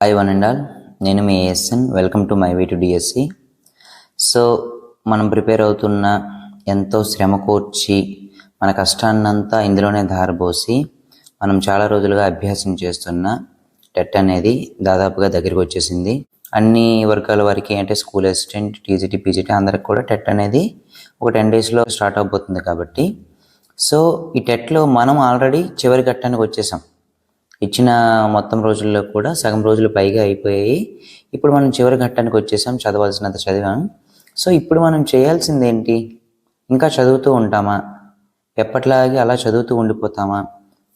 Hi one and all నేను మీ ASN welcome to my way to DSC so మనం prepare అవుతున్న ఎంతో శ్రమ కోర్చి మన కష్టాన్నంతా ఇందులోనే ధారబోసి మనం చాలా రోజులుగా అభ్యాసం చేస్తున్న టెట్ అనేది దాదాపుగా దగ్గరికి వచ్చేసింది. అన్ని వర్గాల వారికి అంటే స్కూల్ అసిస్టెంట్ టీజీటీ పీజీటీ అందరికి కూడా టెట్ అనేది ఒక టెన్ డేస్లో స్టార్ట్ అవబోతుంది కాబట్టి. సో ఈ టెట్లో మనం ఆల్రెడీ చివరి ఘట్టానికి వచ్చేసాం. ఇచ్చిన మొత్తం రోజుల్లో కూడా సగం రోజులు పైగా అయిపోయాయి. ఇప్పుడు మనం చివరి ఘట్టానికి వచ్చేసాం చదవాల్సినంత చదివాం. సో ఇప్పుడు మనం చేయాల్సింది ఏంటి ఇంకా చదువుతూ ఉంటామా? ఎప్పట్లాగే అలా చదువుతూ ఉండిపోతామా?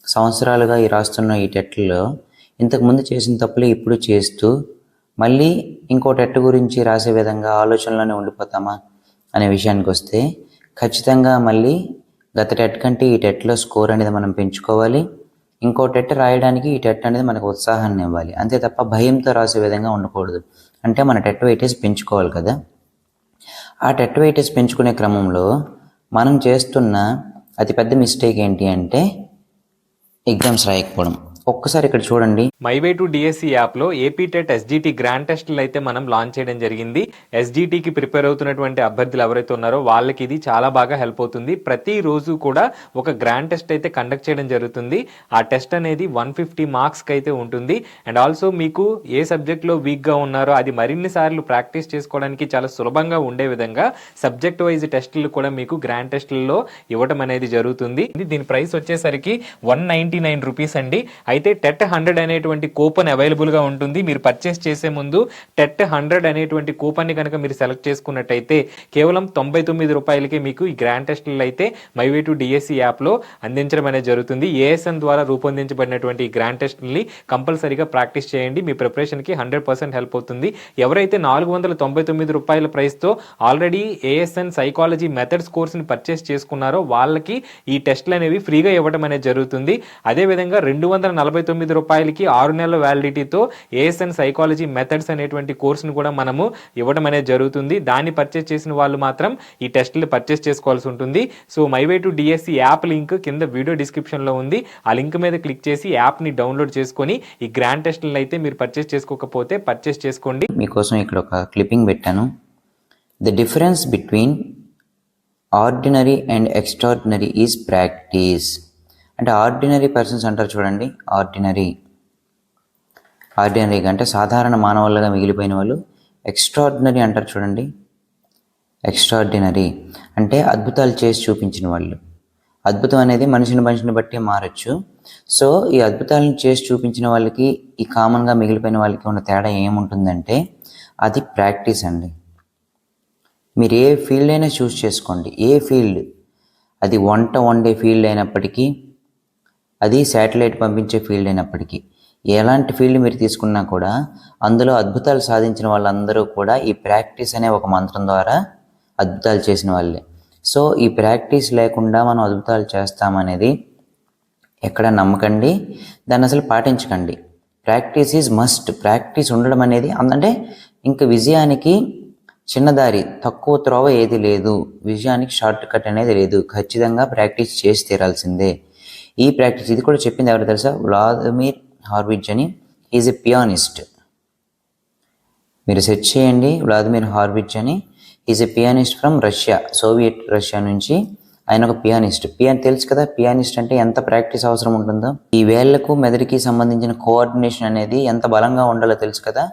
సంవత్సరాలుగా ఈ రాస్తున్న ఈ టెట్లో ఇంతకుముందు చేసిన తప్పులే ఇప్పుడు చేస్తూ మళ్ళీ ఇంకో టెట్ గురించి రాసే విధంగా ఆలోచనలోనే ఉండిపోతామా? అనే విషయానికి వస్తే ఖచ్చితంగా మళ్ళీ గత టెట్ కంటే ఈ టెట్లో స్కోర్ అనేది మనం పెంచుకోవాలి. ఇంకో టెట్ రాయడానికి ఈ టెట్ అనేది మనకు ఉత్సాహాన్ని ఇవ్వాలి. అంతే తప్ప భయంతో రాసే విధంగా ఉండకూడదు. అంటే మన టెట్ వెయిటేజ్ పెంచుకోవాలి కదా. ఆ టెట్ వెయిటేజ్ పెంచుకునే క్రమంలో మనం చేస్తున్న అతిపెద్ద మిస్టేక్ ఏంటి అంటే ఎగ్జామ్స్ రాయకపోవడం. ఒక్కసారి ఇక్కడ చూడండి. మైవే టు డిఎస్సి యాప్లో ఏపీ టెట్ ఎస్జిటి గ్రాండ్ టెస్ట్లు అయితే మనం లాంచ్ చేయడం జరిగింది. ఎస్జిటికి ప్రిపేర్ అవుతున్నటువంటి అభ్యర్థులు ఎవరైతే ఉన్నారో వాళ్ళకి ఇది చాలా బాగా హెల్ప్ అవుతుంది. ప్రతి రోజు కూడా ఒక గ్రాండ్ టెస్ట్ అయితే కండక్ట్ చేయడం జరుగుతుంది. ఆ టెస్ట్ అనేది వన్ ఫిఫ్టీ మార్క్స్కి అయితే ఉంటుంది. అండ్ ఆల్సో మీకు ఏ సబ్జెక్ట్లో వీక్గా ఉన్నారో అది మరిన్ని సార్లు ప్రాక్టీస్ చేసుకోవడానికి చాలా సులభంగా ఉండే విధంగా సబ్జెక్ట్ వైజ్ టెస్టులు కూడా మీకు గ్రాండ్ టెస్టులలో ఇవ్వడం అనేది జరుగుతుంది. దీని ప్రైస్ వచ్చేసరికి వన్ నైంటీ నైన్ రూపీస్ అండి. అయితే టెట్ హండ్రెడ్ అనేటువంటి కూపన్ అవైలబుల్గా ఉంటుంది. మీరు పర్చేస్ చేసే ముందు టెట్ హండ్రెడ్ అనేటువంటి కూపన్ని కనుక మీరు సెలెక్ట్ చేసుకున్నట్టయితే కేవలం తొంభై తొమ్మిది రూపాయలకే మీకు ఈ గ్రాండ్ టెస్ట్లు అయితే మైవే టు డిఎస్సి యాప్లో అందించడం అనేది జరుగుతుంది. ఏఎస్ఎన్ ద్వారా రూపొందించబడినటువంటి ఈ గ్రాండ్ టెస్ట్ని కంపల్సరీగా ప్రాక్టీస్ చేయండి. మీ ప్రిపరేషన్కి హండ్రెడ్ పర్సెంట్ హెల్ప్ అవుతుంది. ఎవరైతే నాలుగు వందల తొంభై తొమ్మిది రూపాయల ప్రైస్తో ఆల్రెడీ ఏఎస్ఎన్ సైకాలజీ మెథడ్స్ కోర్స్ని పర్చేస్ చేసుకున్నారో వాళ్ళకి ఈ టెస్ట్లు అనేవి ఫ్రీగా ఇవ్వడం అనేది జరుగుతుంది. అదేవిధంగా రెండు వందల నలభై తొమ్మిది రూపాయలకి ఆరు నెలల వ్యాలిడిటీతో ఏఎస్ఎన్ సైకాలజీ మెథడ్స్ అనేటువంటి కోర్సును కూడా మనము ఇవ్వడం అనేది జరుగుతుంది. దాన్ని పర్చేస్ చేసిన వాళ్ళు మాత్రం ఈ టెస్ట్లు పర్చేస్ చేసుకోవాల్సి ఉంటుంది. So my way to DSC app link కింద వీడియో డిస్క్రిప్షన్లో ఉంది. ఆ లింక్ మీద క్లిక్ చేసి యాప్ని డౌన్లోడ్ చేసుకొని ఈ గ్రాండ్ టెస్ట్లను అయితే మీరు పర్చేస్ చేసుకోకపోతే పర్చేస్ చేసుకోండి. మీకోసం ఇక్కడ ఒక క్లిప్పింగ్ పెట్టాను. The difference between ordinary and extraordinary is practice అంటే ఆర్డినరీ పర్సన్స్ అంటారు చూడండి ఆర్డినరీ. ఆర్డినరీగా అంటే సాధారణ మానవులుగా మిగిలిపోయిన వాళ్ళు. ఎక్స్ట్రాడినరీ అంటారు చూడండి. ఎక్స్ట్రాడినరీ అంటే అద్భుతాలు చేసి చూపించిన వాళ్ళు. అద్భుతం అనేది మనిషిని మనిషిని బట్టి మారచ్చు. సో ఈ అద్భుతాలను చేసి చూపించిన వాళ్ళకి ఈ కామన్గా మిగిలిపోయిన వాళ్ళకి ఉన్న తేడా ఏముంటుందంటే అది ప్రాక్టీస్ అండి. మీరు ఏ ఫీల్డ్ అయినా చూస్ చేసుకోండి. ఏ ఫీల్డ్? అది వంట వండే ఫీల్డ్ అయినప్పటికీ అది శాటిలైట్ పంపించే ఫీల్డ్ అయినప్పటికీ. ఎలాంటి ఫీల్డ్ మీరు తీసుకున్నా కూడా అందులో అద్భుతాలు సాధించిన వాళ్ళందరూ కూడా ఈ ప్రాక్టీస్ అనే ఒక మంత్రం ద్వారా అద్భుతాలు చేసిన వాళ్ళే. సో ఈ ప్రాక్టీస్ లేకుండా మనం అద్భుతాలు చేస్తామనేది ఎక్కడ నమ్మకండి. దాన్ని అసలు పాటించకండి. Practice is must. ప్రాక్టీస్ ఉండడం అనేది అంటే ఇంక విజయానికి చిన్నదారి తక్కువ త్రోవ ఏది లేదు. విజయానికి షార్ట్ కట్ అనేది లేదు. ఖచ్చితంగా ప్రాక్టీస్ చేసి తీరాల్సిందే. ఈ ప్రాక్టీస్ ఇది కూడా చెప్పింది ఎవరు తెలుసా? వ్లాదిమిర్ హార్విచ్ అని ఈజ్ ఎ పియానిస్ట్. మీరు సెర్చ్ చేయండి వ్లాదిమిర్ హార్విచ్ అని is a pianist from Russia Soviet Russia నుంచి ఆయన ఒక పియానిస్ట్. పియాన్ తెలుసు కదా పియానిస్ట్ అంటే ఎంత ప్రాక్టీస్ అవసరం ఉంటుందో? ఈ వేళ్ళకు మెదడుకి సంబంధించిన కోఆర్డినేషన్ అనేది ఎంత బలంగా ఉండాలో తెలుసు కదా?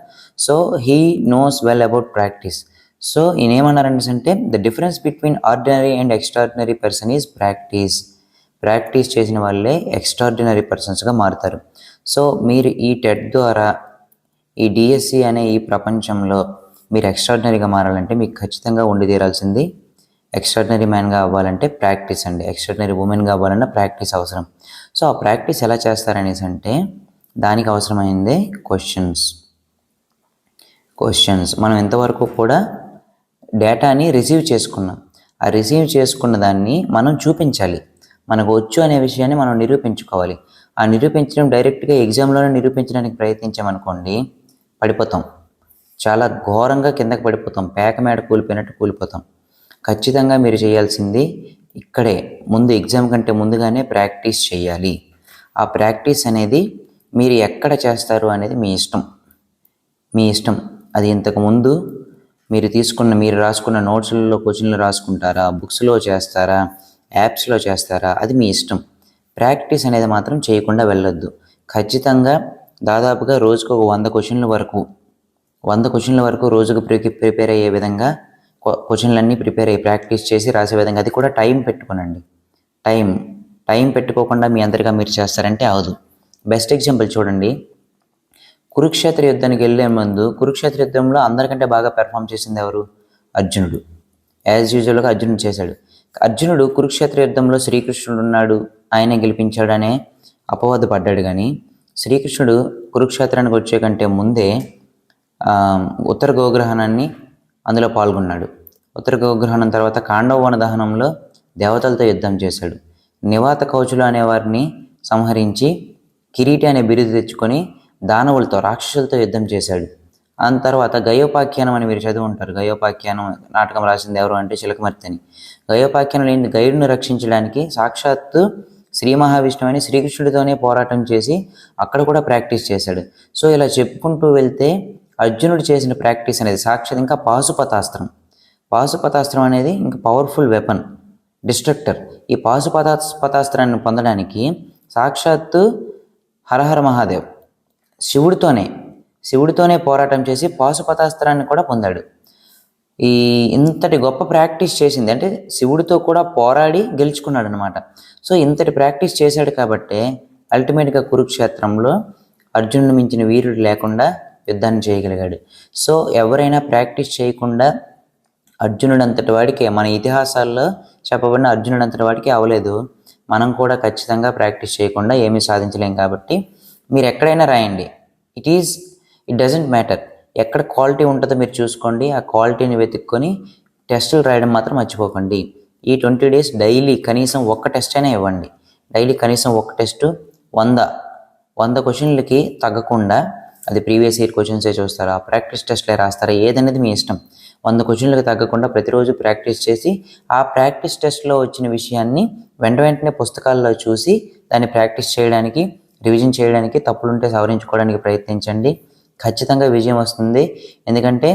So he knows well about practice. So ఈయన ఏమన్నారంటే అంటే the difference between ordinary and extraordinary person is practice practice చేసిన వాళ్ళే ఎక్స్ట్రాడినరీ పర్సన్స్గా మారుతారు. సో మీరు ఈ టెట్ ద్వారా ఈ డిఎస్సి అనే ఈ ప్రపంచంలో మీరు ఎక్స్ట్రాడినరీగా మారాలంటే మీకు ఖచ్చితంగా ఉండి తీరాల్సింది ఎక్స్ట్రాడినరీ మ్యాన్గా అవ్వాలంటే ప్రాక్టీస్ అండి. ఎక్స్ట్రాడినరీ ఉమెన్గా అవ్వాలన్నా ప్రాక్టీస్ అవసరం. సో ఆ ప్రాక్టీస్ ఎలా చేస్తారనేసి అంటే దానికి అవసరమైందే క్వశ్చన్స్. క్వశ్చన్స్. మనం ఎంతవరకు కూడా డేటాని రిసీవ్ చేసుకున్నాం. ఆ రిసీవ్ చేసుకున్న దాన్ని మనం చూపించాలి. మనకు వచ్చు అనే విషయాన్ని మనం నిరూపించుకోవాలి. ఆ నిరూపించడం డైరెక్ట్గా ఎగ్జామ్లోనే నిరూపించడానికి ప్రయత్నించామనుకోండి పడిపోతాం. చాలా ఘోరంగా కిందకి పడిపోతాం. పేక మేడ కూలిపోయినట్టు కూలిపోతాం. ఖచ్చితంగా మీరు చేయాల్సింది ఇక్కడే ముందు ఎగ్జామ్ కంటే ముందుగానే ప్రాక్టీస్ చేయాలి. ఆ ప్రాక్టీస్ అనేది మీరు ఎక్కడ చేస్తారు అనేది మీ ఇష్టం. మీ ఇష్టం. అది ఇంతకుముందు మీరు తీసుకున్న మీరు రాసుకున్న నోట్స్లలో క్వశ్చన్లు రాసుకుంటారా? బుక్స్లో చేస్తారా? యాప్స్లో చేస్తారా? అది మీ ఇష్టం. ప్రాక్టీస్ అనేది మాత్రం చేయకుండా వెళ్ళొద్దు. ఖచ్చితంగా దాదాపుగా రోజుకు ఒక వంద క్వశ్చన్ల వరకు వంద క్వశ్చన్ల వరకు రోజుకు ప్రి ప్రిపేర్ అయ్యే విధంగా క్వశ్చన్లన్నీ ప్రిపేర్ అయ్యి ప్రాక్టీస్ చేసి రాసే విధంగా. అది కూడా టైం పెట్టుకోనండి. టైం టైం పెట్టుకోకుండా మీ అందరిగా మీరు చేస్తారంటే అవదు. బెస్ట్ ఎగ్జాంపుల్ చూడండి. కురుక్షేత్ర యుద్ధానికి వెళ్ళే ముందు కురుక్షేత్ర యుద్ధంలో అందరికంటే బాగా పెర్ఫామ్ చేసింది ఎవరు? అర్జునుడు. యాజ్ యూజువల్గా అర్జునుడు చేశాడు. అర్జునుడు కురుక్షేత్ర యుద్ధంలో శ్రీకృష్ణుడు ఉన్నాడు ఆయనే గెలిపించాడనే అపవాదు పడ్డాడు కానీ శ్రీకృష్ణుడు కురుక్షేత్రానికి వచ్చే కంటే ముందే ఉత్తర గోగ్రహణాన్ని అందులో పాల్గొన్నాడు. ఉత్తర గోగ్రహణం తర్వాత కాండవన దహనంలో దేవతలతో యుద్ధం చేశాడు. నివాత కౌచులు అనే వారిని సంహరించి కిరీటి అనే బిరుదు తెచ్చుకొని దానవులతో రాక్షసులతో యుద్ధం చేశాడు. ఆ తర్వాత గయోపాఖ్యానం అని మీరు చదివి ఉంటారు గయోపాఖ్యానం నాటకం రాసింది ఎవరు అంటే చిలకమర్తి అని. గయోపాఖ్యానంలో ఏంటి గయుడిని రక్షించడానికి సాక్షాత్తు శ్రీ మహావిష్ణువు అని శ్రీకృష్ణుడితోనే పోరాటం చేసి అక్కడ కూడా ప్రాక్టీస్ చేశాడు. సో ఇలా చెప్పుకుంటూ వెళ్తే అర్జునుడు చేసిన ప్రాక్టీస్ అనేది సాక్షాత్ ఇంకా పాశుపతాస్త్రం. పాశుపతాస్త్రం అనేది ఇంకా పవర్ఫుల్ వెపన్ డిస్ట్రక్టర్. ఈ పాశుపతాస్పతాస్త్రాన్ని పొందడానికి సాక్షాత్తు హరహర మహాదేవ్ శివుడితోనే శివుడితోనే పోరాటం చేసి పాశుపతాస్త్రాన్ని కూడా పొందాడు. ఈ ఇంతటి గొప్ప ప్రాక్టీస్ చేసింది అంటే శివుడితో కూడా పోరాడి గెలుచుకున్నాడు అనమాట సో ఇంతటి ప్రాక్టీస్ చేశాడు కాబట్టే అల్టిమేట్గా కురుక్షేత్రంలో అర్జునుడు మించిన వీరుడు లేకుండా యుద్ధాన్ని చేయగలిగాడు. సో ఎవరైనా ప్రాక్టీస్ చేయకుండా అర్జునుడు అంతటి వాడికి మన ఇతిహాసాల్లో చెప్పబడిన అర్జునుడు అంతటి వాడికి అవలేదు. మనం కూడా ఖచ్చితంగా ప్రాక్టీస్ చేయకుండా ఏమీ సాధించలేం కాబట్టి మీరు ఎక్కడైనా రాయండి. It is it doesn't matter ఎక్కడ క్వాలిటీ ఉంటుందో మీరు చూసుకోండి. ఆ క్వాలిటీని వెతుక్కొని టెస్టులు రాయడం మాత్రం మర్చిపోకండి. ఈ ట్వంటీ డేస్ డైలీ కనీసం ఒక్క టెస్ట్ అయినా ఇవ్వండి. డైలీ కనీసం ఒక టెస్ట్ వంద వంద క్వశ్చన్లకి తగ్గకుండా అది ప్రీవియస్ ఇయర్ క్వశ్చన్సే చూస్తారా ప్రాక్టీస్ టెస్ట్లే రాస్తారా ఏదనేది మీ ఇష్టం. వంద క్వశ్చన్లకు తగ్గకుండా ప్రతిరోజు ప్రాక్టీస్ చేసి ఆ ప్రాక్టీస్ టెస్ట్లో వచ్చిన విషయాన్ని వెంట వెంటనే పుస్తకాల్లో చూసి దాన్ని ప్రాక్టీస్ చేయడానికి రివిజన్ చేయడానికి తప్పులుంటే సవరించుకోవడానికి ప్రయత్నించండి. ఖచ్చితంగా విజయం వస్తుంది. ఎందుకంటే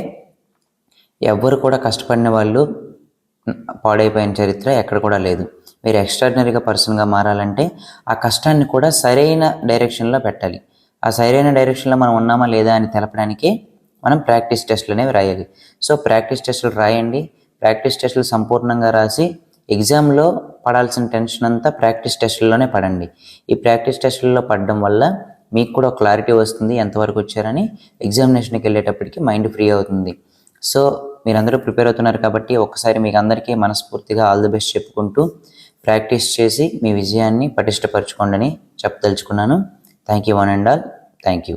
ఎవ్వరు కూడా కష్టపడిన వాళ్ళు పాడైపోయిన చరిత్ర ఎక్కడ కూడా లేదు. మీరు ఎక్స్ట్రాడినరీగా పర్సన్గా మారాలంటే ఆ కష్టాన్ని కూడా సరైన డైరెక్షన్లో పెట్టాలి. ఆ సరైన డైరెక్షన్లో మనం ఉన్నామా లేదా అని తెలపడానికి మనం ప్రాక్టీస్ టెస్ట్లు అనేవి రాయాలి. సో ప్రాక్టీస్ టెస్టులు రాయండి. ప్రాక్టీస్ టెస్టులు సంపూర్ణంగా రాసి ఎగ్జామ్లో పడాల్సిన టెన్షన్ అంతా ప్రాక్టీస్ టెస్టుల్లోనే పడండి. ఈ ప్రాక్టీస్ టెస్టుల్లో పడడం వల్ల మీకు కూడా క్లారిటీ వస్తుంది ఎంతవరకు వచ్చారని ఎగ్జామినేషన్కి వెళ్ళేటప్పటికి మైండ్ ఫ్రీ అవుతుంది. సో మీరందరూ ప్రిపేర్ అవుతున్నారు కాబట్టి ఒకసారి మీకు అందరికీ మనస్ఫూర్తిగా ఆల్ ది బెస్ట్ చెప్పుకుంటూ ప్రాక్టీస్ చేసి మీ విజయాన్ని పటిష్టపరచుకోండి అని చెప్పదలుచుకున్నాను. Thank you one and all thank you